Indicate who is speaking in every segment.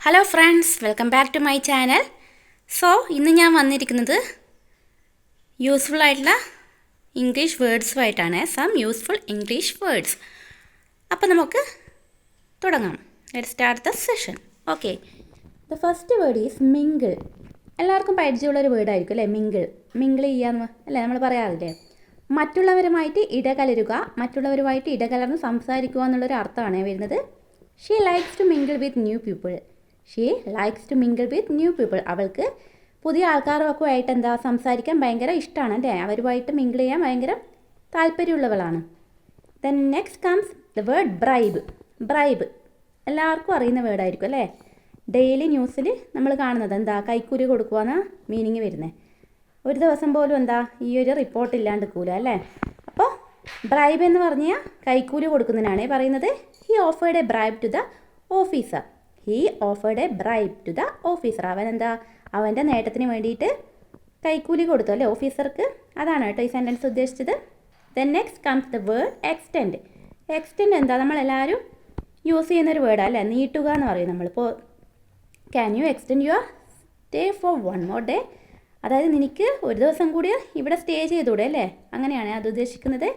Speaker 1: Hello friends welcome back to my channel so ഇന്ന് ഞാൻ വന്നിരിക്കുന്നത് യൂസ്ഫുൾ ആയിട്ടുള്ള ഇംഗ്ലീഷ് വേർഡ്സുമായിട്ടാണ് സം യൂസ്ഫുൾ ഇംഗ്ലീഷ് വേർഡ്സ് അപ്പോൾ നമുക്ക് തുടങ്ങാം. Let start the session okay the first word is mingle എല്ലാവർക്കും പരിചയമുള്ളൊരു വേർഡായിരിക്കും അല്ലേ? മിങ്കിൾ മിങ്കിൾ ചെയ്യാന്ന് അല്ലേ നമ്മൾ പറയാറില്ലേ? മറ്റുള്ളവരുമായിട്ട് ഇടകലരുക മറ്റുള്ളവരുമായിട്ട് ഇടകലർന്ന് സംസാരിക്കുക എന്നുള്ളൊരു അർത്ഥമാണ് വരുന്നത്. She likes to mingle with new people she likes to mingle with new people അവൾക്ക് പുതിയ ആൾക്കാരൊക്കെ ആയിട്ട് എന്താ സംസാരിക്കാൻ ഭയങ്കര ഇഷ്ടമാണ് അല്ലേ? അവരുമായിട്ട് മിങ്കിൾ ചെയ്യാൻ ഭയങ്കര താല്പര്യമുള്ളവളാണ്. Then next comes the word bribe bribe എല്ലാവർക്കും അറിയുന്ന വേർഡായിരിക്കും അല്ലേ? ഡെയിലി ന്യൂസിൽ നമ്മൾ കാണുന്നത് എന്താ കൈക്കൂലി കൊടുക്കുക മീനിങ് വരുന്നത് ഒരു ദിവസം പോലും എന്താ ഈ ഒരു റിപ്പോർട്ട് ഇല്ലാണ്ട് കൂല അല്ലേ? അപ്പോൾ ബ്രൈബ് എന്ന് പറഞ്ഞാൽ കൈക്കൂലി കൊടുക്കുന്നതിനാണ് പറയുന്നത്. He offered a bribe to the officer he offered a bribe to the officer അവൻ എന്താ? അവന്റെ നേട്ടത്തിന് വേണ്ടിയിട്ട് കൈക്കൂലി കൊടുത്തു അല്ലേ ഓഫീസർക്ക് അതാണ് കേട്ടോ ഈ സെന്റൻസ് ഉദ്ദേശിച്ചത്. Then next comes the word extend extend എന്താ? നമ്മളെല്ലാവരും യൂസ് ചെയ്യുന്നൊരു വേർഡാണ് അല്ലേ? നീട്ടുക എന്ന് പറയും നമ്മളിപ്പോൾ can you extend your stay for one more day അതായത് നിനക്ക് ഒരു ദിവസം കൂടി ഇവിടെ സ്റ്റേ ചെയ്തൂടെ അല്ലേ? അങ്ങനെയാണ് അത് ഉദ്ദേശിക്കുന്നത്.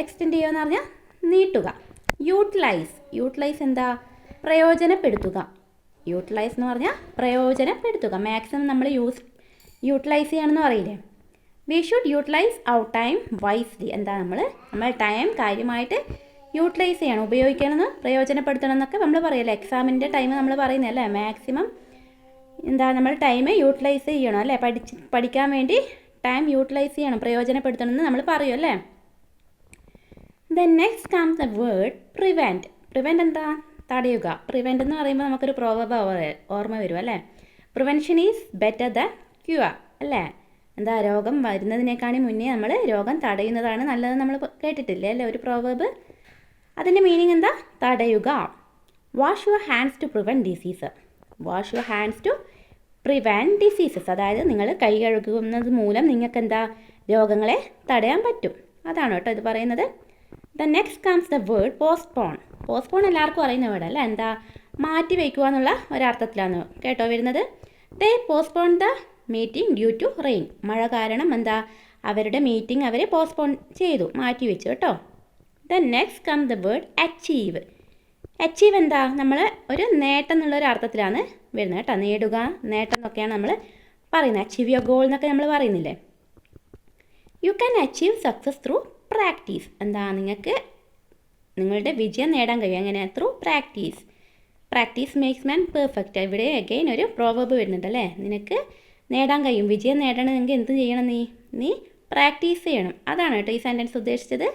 Speaker 1: എക്സ്റ്റെൻഡ് ചെയ്യുക എന്ന് പറഞ്ഞാൽ നീട്ടുക. യൂട്ടിലൈസ് യൂട്ടിലൈസ് എന്താ? പ്രയോജനപ്പെടുത്തുക. യൂട്ടിലൈസ് എന്ന് പറഞ്ഞാൽ പ്രയോജനപ്പെടുത്തുക. മാക്സിമം നമ്മൾ യൂസ് യൂട്ടിലൈസ് ചെയ്യണമെന്ന് പറയില്ലേ? We should utilise out time wisely എന്താ നമ്മൾ നമ്മൾ ടൈം കാര്യമായിട്ട് യൂട്ടിലൈസ് ചെയ്യണം. ഉപയോഗിക്കണമെന്ന് പ്രയോജനപ്പെടുത്തണം എന്നൊക്കെ നമ്മൾ പറയല്ലേ എക്സാമിന്റെ ടൈം നമ്മൾ പറയുന്നതല്ലേ മാക്സിമം എന്താ നമ്മൾ ടൈം യൂട്ടിലൈസ് ചെയ്യണം അല്ലേ? പഠിച്ച് പഠിക്കാൻ വേണ്ടി ടൈം യൂട്ടിലൈസ് ചെയ്യണം. പ്രയോജനപ്പെടുത്തണം എന്ന് നമ്മൾ പറയും അല്ലേ? Then next comes the word prevent prevent എന്താ? തടയുക. പ്രിവെന്റ് എന്ന് പറയുമ്പോൾ നമുക്കൊരു പ്രോവബ് ഓർമ്മ വരും അല്ലേ? Prevention is better the cure അല്ലേ? എന്താ രോഗം വരുന്നതിനേക്കാളും മുന്നേ നമ്മൾ രോഗം തടയുന്നതാണ് നല്ലത് നമ്മൾ കേട്ടിട്ടില്ലേ അല്ലേ ഒരു പ്രോവബ് അതിന്റെ മീനിങ് എന്താ? തടയുക. Wash your hands to prevent disease wash your hands to prevent diseases അതായത് നിങ്ങൾ കൈ കഴുകുന്നത് മൂലം നിങ്ങൾക്ക് എന്താ രോഗങ്ങളെ തടയാൻ പറ്റും. അതാണ് കേട്ടോ ഇത് പറയുന്നത്. The next comes the word postpone postpone എല്ലാവർക്കും അറിയുന്ന വേർഡ് അല്ല? എന്താ? മാറ്റി വയ്ക്കുക എന്നുള്ള ഒരർത്ഥത്തിലാണ് കേട്ടോ വരുന്നത്. They postpone the meeting due to rain മഴ കാരണം എന്താ? അവരുടെ മീറ്റിംഗ് അവർ പോസ്റ്റ്പോൺ ചെയ്തു മാറ്റി വെച്ചു കേട്ടോ. The next come the word achieve achieve എന്താ? നമ്മൾ ഒരു നേട്ടം എന്നുള്ള ഒരു അർത്ഥത്തിലാണ് വരുന്നത് കേട്ടോ. നേടുക നേട്ടം എന്നൊക്കെയാണ് നമ്മൾ പറയുന്നത്. അച്ചീവ് യുവർ ഗോൾ എന്നൊക്കെ നമ്മൾ പറയുന്നില്ലേ? You can achieve success through practice എന്താ? നിങ്ങൾക്ക് നിങ്ങളുടെ വിജയം നേടാൻ കഴിയും. എങ്ങനെ through practice practice makes man perfect ഇവിടെ അഗെയിൻ ഒരു പ്രോവബ് വരുന്നുണ്ട് അല്ലേ? നിനക്ക് നേടാൻ കഴിയും. വിജയം നേടണമെങ്കിൽ എന്ത് ചെയ്യണം നീ? നീ പ്രാക്ടീസ് ചെയ്യണം. അതാണ് കേട്ടോ ഈ സെന്റൻസ് ഉദ്ദേശിച്ചത്.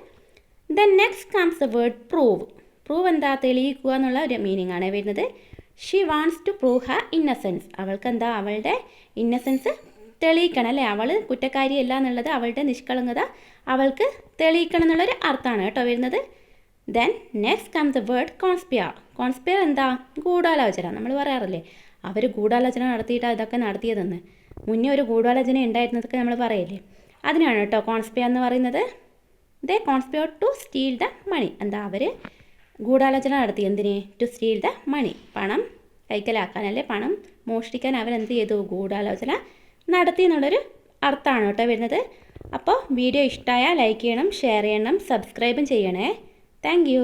Speaker 1: Then next comes the word prove prove എന്താ? തെളിയിക്കുക എന്നുള്ള ഒരു മീനിങ് ആണ് വരുന്നത്. She wants to prove her innocence അവൾക്ക് എന്താ? അവളുടെ ഇന്നസെൻസ് തെളിയിക്കണം അല്ലേ? അവൾ കുറ്റക്കാരിയല്ല എന്നുള്ളത് അവളുടെ നിഷ്കളങ്കത. അവൾക്ക് തെളിയിക്കണം എന്നുള്ളൊരു അർത്ഥമാണ് കേട്ടോ വരുന്നത്. Then next come the word conspire conspire എന്താ? ഗൂഢാലോചന. നമ്മൾ പറയാറില്ലേ? അവർ ഗൂഢാലോചന നടത്തിയിട്ടാണ് ഇതൊക്കെ നടത്തിയതെന്ന്. മുന്നേ ഒരു ഗൂഢാലോചന ഉണ്ടായിരുന്നതൊക്കെ നമ്മൾ പറയില്ലേ? അതിനാണ് കേട്ടോ കോൺസ്പിയർ എന്ന് പറയുന്നത്. They conspire to steal the money എന്താ അവർ ഗൂഢാലോചന നടത്തി? എന്തിനെ? ടു സ്റ്റീൽ ദ മണി പണം കൈക്കലാക്കാൻ അല്ലെ? പണം മോഷ്ടിക്കാൻ അവരെന്ത് ചെയ്തു? ഗൂഢാലോചന നടത്തി എന്നുള്ളൊരു അർത്ഥമാണ് കേട്ടോ വരുന്നത്. അപ്പോൾ വീഡിയോ ഇഷ്ടമായാൽ ലൈക്ക് ചെയ്യണം ഷെയർ ചെയ്യണം സബ്സ്ക്രൈബും ചെയ്യണേ. தேங்க்யூ